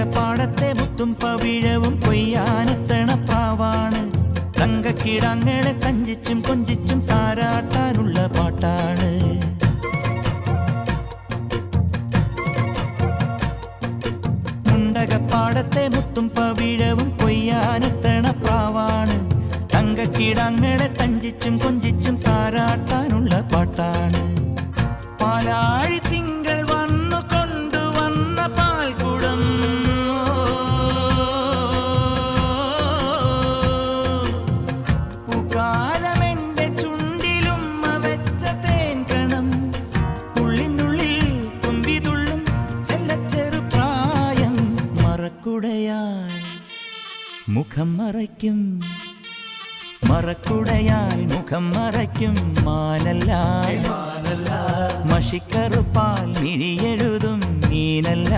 മുണ്ടകപ്പാടത്തെ മുത്തും പവിഴവും കൊയ്യാനെത്തണ പാവാണ്. തങ്കക്കിടങ്ങളെ തഞ്ചിച്ചും കൊഞ്ചിച്ചും താരാട്ടാനുള്ള പാട്ടാണ്. പാടത്തെ മുത്തും പവിഴവും കൊയ്യാനെത്തണ പ്രാവാണ് തങ്കക്കിടങ്ങളെ തഞ്ചിച്ചും കൊഞ്ചിച്ചും താരാട്ടാനുള്ള പാട്ടാണ്. പാലാഴി മറക്കുടയാൽ മുഖം മറയ്ക്കും. മറക്കുടയാൽ മുഖം മറയ്ക്കും മാനല്ല മഷിക്കറുപ്പാൽ മിഴിയെഴുതും മീനല്ല